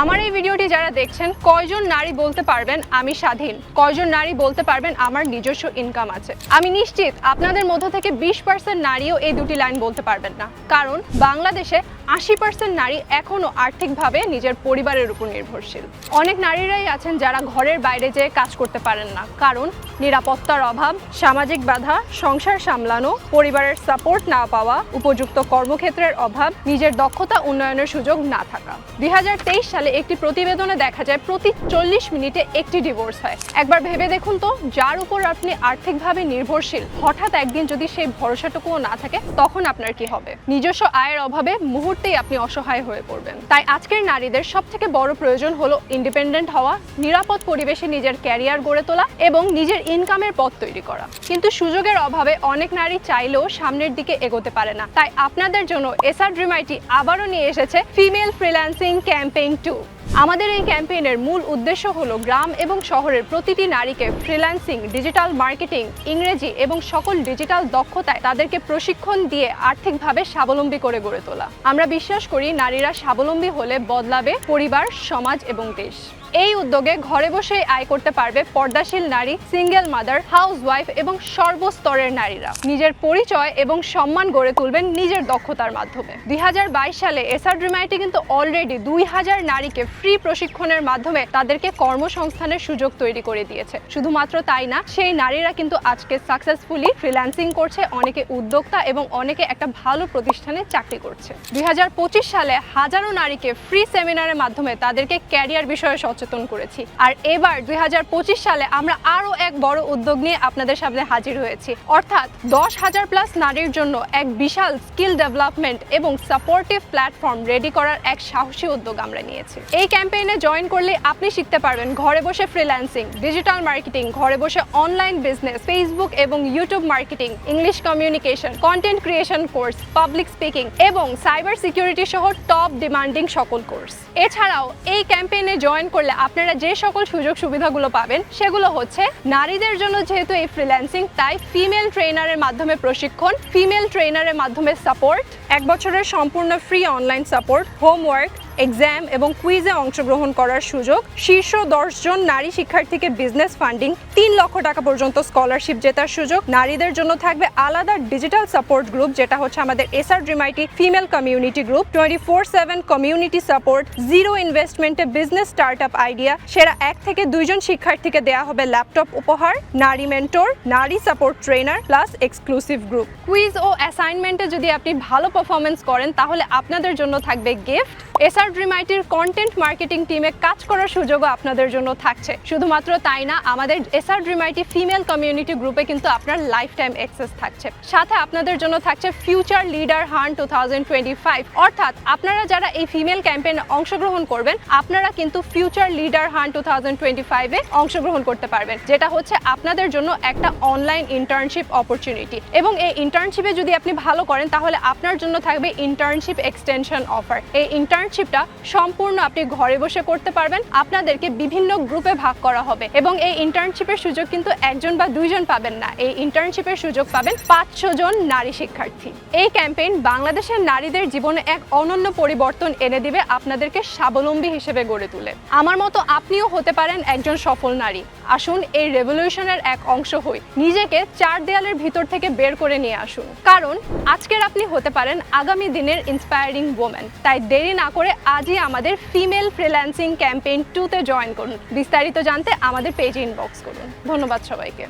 আমার এই ভিডিওটি যারা দেখছেন, কয়জন নারী বলতে পারবেন আমি স্বাধীন? কয়জন নারী বলতে পারবেন আমার নিজস্ব ইনকাম আছে? আমি নিশ্চিত আপনাদের মধ্য থেকে বিশ পার্সেন্ট নারীও এই দুটি লাইন বলতে পারবেন না। কারণ বাংলাদেশে আশি পার্সেন্ট নারী এখনও আর্থিকভাবে নিজের পরিবারের উপর নির্ভরশীল। অনেক নারীরাই আছেন যারা ঘরের বাইরে যেয়ে কাজ করতে পারেন না। কারণ নিরাপত্তার অভাব, সামাজিক বাধা, সংসার সামলানো, পরিবারের সাপোর্ট না পাওয়া, উপযুক্ত কর্মক্ষেত্রের অভাব, নিজের দক্ষতা উন্নয়নের সুযোগ না থাকা। দুই সালে একটি প্রতিবেদনে দেখা যায় প্রতি চল্লিশ মিনিটে একটি ডিভোর্স হয়। একবার ভেবে দেখুন তো, যার উপর আপনি আর্থিকভাবে নির্ভরশীল, হঠাৎ একদিন যদি সেই ভরসাটুকুও না থাকে, তখন আপনার কি হবে? নিজস্ব আয়ের অভাবে মুহূর্তেই আপনি অসহায় হয়ে পড়বেন। তাই আজকের নারীদের সব থেকে বড় প্রয়োজন হলো ইন্ডিপেন্ডেন্ট হওয়া, নিরাপদ পরিবেশে নিজের ক্যারিয়ার গড়ে তোলা এবং নিজের ইনকামের পথ তৈরি করা। কিন্তু সুযোগের অভাবে অনেক নারী চাইলেও সামনের দিকে এগোতে পারে না। তাই আপনাদের জন্য এসআর ড্রিমাইটি আবারও নিয়ে এসেছে ফিমেল ফ্রিল্যান্সিং ক্যাম্পেইন টু আমাদের এই ক্যাম্পেইনের মূল উদ্দেশ্য হল গ্রাম এবং শহরের প্রতিটি নারীকে ফ্রিল্যান্সিং ডিজিটাল মার্কেটিং ইংরেজি এবং সকল ডিজিটাল দক্ষতায় তাদেরকে প্রশিক্ষণ দিয়ে আর্থিকভাবে স্বাবলম্বী করে গড়ে তোলা। আমরা বিশ্বাস করি নারীরা স্বাবলম্বী হলে বদলাবে পরিবার, সমাজ এবং দেশ। এই উদ্যোগে ঘরে বসে আয় করতে পারবে পর্দাশীল নারী সিঙ্গেল মাদার হাউস ওয়াইফ এবং সর্বস্তরের নারীরা। নিজের পরিচয় এবং সম্মান গড়ে তুলবেন নিজের দক্ষতার মাধ্যমে। দুই হাজার বাইশ সালে এসআর ড্রিমাইটি কিন্তু অলরেডি দুই হাজার নারীকে ফ্রি প্রশিক্ষণের মাধ্যমে তাদেরকে কর্মসংস্থানের সুযোগ তৈরি করে দিয়েছে। শুধুমাত্র তাই না, সেই নারীরা কিন্তু আজকে সাকসেসফুলি ফ্রিল্যান্সিং করছে, অনেকে উদ্যোক্তা এবং অনেকে একটা ভালো প্রতিষ্ঠানে চাকরি করছে। দুই হাজার পঁচিশ সালে হাজারো নারীকে ফ্রি সেমিনারের মাধ্যমে তাদেরকে ক্যারিয়ার বিষয়ে সচেতন করেছি। আর এবার দুই হাজার পঁচিশ সালে আমরা আরও এক বড় উদ্যোগ নিয়ে আপনাদের সামনে হাজির হয়েছি। অর্থাৎ দশ হাজার প্লাস নারীর জন্য এক বিশাল স্কিল ডেভেলপমেন্ট এবং সাপোর্টিভ প্ল্যাটফর্ম রেডি করার এক সাহসী উদ্যোগ আমরা নিয়েছি। এই ক্যাম্পেইনে জয়েন করলে আপনি শিখতে পারবেন ঘরে বসে ফ্রিল্যান্সিং, ডিজিটাল মার্কেটিং, ঘরে বসে অনলাইন বিজনেস, ফেসবুক এবং YouTube marketing, English communication, content creation course, public speaking এবং সাইবার সিকিউরিটি সহ টপ ডিমান্ডিং সকল কোর্স। এছাড়াও এই ক্যাম্পেইনে জয়েন করলে আপনারা যে সকল সুযোগ সুবিধাগুলো পাবেন, সেগুলো হচ্ছে নারীদের জন্য যেহেতু এই ফ্রিল্যান্সিং তাই ফিমেল ট্রেনারের মাধ্যমে প্রশিক্ষণ ফিমেল ট্রেনারের মাধ্যমে সাপোর্ট এক বছরের সম্পূর্ণ free online support homework exam এবং কুইজে অংশগ্রহণ করার সুযোগ, শীর্ষ জন নারী শিক্ষার্থীকে বিজনেস ফান্ডিং তিন লক্ষ টাকা পর্যন্ত স্কলারশিপ জেতার সুযোগ, নারীদের জন্য থাকবে আলাদা ডিজিটাল সাপোর্ট গ্রুপ যেটা হচ্ছে আমাদের SR Dreamity female community group twenty four seven community support zero ইনভেস্টমেন্টে business start up idea সেরা এক থেকে দুইজন শিক্ষার্থীকে দেওয়া হবে ল্যাপটপ উপহার, নারী মেন্টর নারী support trainer plus exclusive group quiz ও অ্যাসাইনমেন্টে যদি আপনি ভালো পারফরমেন্স করেন, তাহলে আপনাদের জন্য থাকবে গিফট এসআর ড্রিমাইটির কন্টেন্ট মার্কেটিং টিমে কাজ করার সুযোগও আপনাদের জন্য থাকছে। শুধুমাত্র তাই না, আমাদের এসআর ড্রিমাইটি ফিমেল কমিউনিটি গ্রুপে কিন্তু আপনার লাইফ টাইম অ্যাক্সেস থাকছে। সাথে আপনাদের জন্য থাকছে ফিউচার লিডার হান টু অর্থাৎ আপনারা যারা এই ফিমেল ক্যাম্পেইনে অংশগ্রহণ করবেন, আপনারা কিন্তু future leader hunt two thousand twenty ফাইভে অংশগ্রহণ করতে পারবেন। যেটা হচ্ছে আপনাদের জন্য একটা অনলাইন ইন্টার্নশিপ অপরচুনিটি এবং এই ইন্টার্নশিপে যদি আপনি ভালো করেন, তাহলে আপনার জন্য থাকবে ইন্টার্নশিপ এক্সটেনশন অফার এই ইন্টার্নশিপটা সম্পূর্ণ আপনি ঘরে বসে করতে পারবেন। আপনাদেরকে বিভিন্ন গ্রুপে ভাগ করা হবে এবং এই ইন্টার্নশিপের সুযোগ কিন্তু একজন বা দুইজন পাবেন না। এই ইন্টার্নশিপের সুযোগ পাবেন পাঁচশো জন নারী শিক্ষার্থী। এই ক্যাম্পেইন বাংলাদেশের নারীদের জীবনে এক অনন্য পরিবর্তন এনে দিবে আপনাদেরকে স্বাবলম্বী হিসেবে গড়ে তুলে। আমার মতো আপনিও হতে পারেন একজন সফল নারী। আসুন এই রেভলিউশনের এক অংশ হই। নিজেকে চার দেয়ালের ভিতর থেকে বের করে নিয়ে আসুন। কারণ আজকের আপনি হতে পারেন আগামী দিনের ইন্সপায়ারিং ওমেন তাই দেরি না করে আজই আমাদের ফিমেল ফ্রিল্যান্সিং ক্যাম্পেইন টুতে জয়েন করুন। বিস্তারিত জানতে আমাদের পেজে ইনবক্স করুন। ধন্যবাদ সবাইকে।